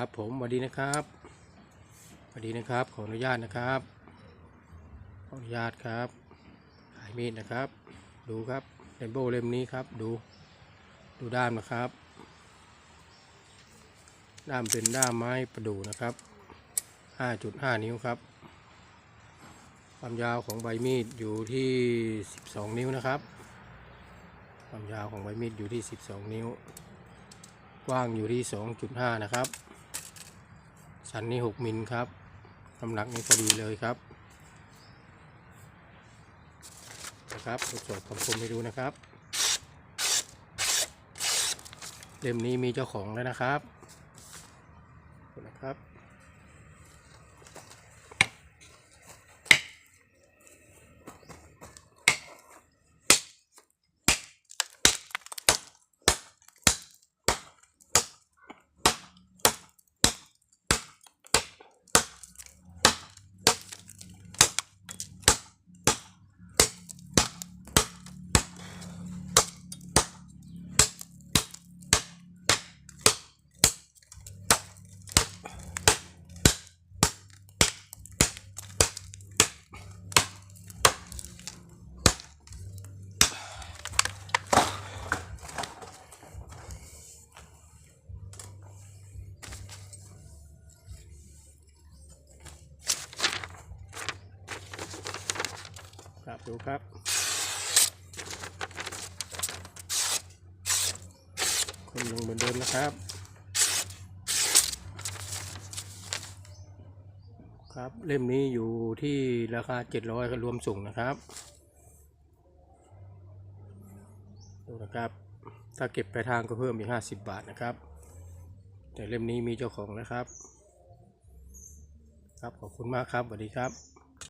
ครับผมสวัสดีนะครับสวัสดีนะครับขออนุญาตนะครับขออนุญาตครับขายมีดนะครับ ดูครับเรนโบว์เล่มนี้ครับดู ดูด้ามนะครับ ด้ามเป็นด้ามไม้ประดู่นะครับ 5.5 นิ้วครับ ความยาวของใบมีดอยู่ที่ 12 นิ้วนะครับ ความยาวของใบมีดอยู่ที่ 12 นิ้วกว้างอยู่ที่ 2.5 นะครับ สันนี่6มิลครับน้ำหนักนี่พอดีเลยครับนะครับทดสอบคำคมให้ดูนะครับ เล่มนี้มีเจ้าของแล้วนะครับนะครับ ดูครับ คนยังเหมือนเดิมนะครับ ครับเล่มนี้อยู่ที่ราคา 700รวมส่งนะครับดูนะครับ ถ้าเก็บไปลายทางก็เพิ่มอีก 50 บาทนะครับ แต่เล่มนี้มีเจ้าของนะครับ ครับขอบคุณมากครับสวัสดีครับ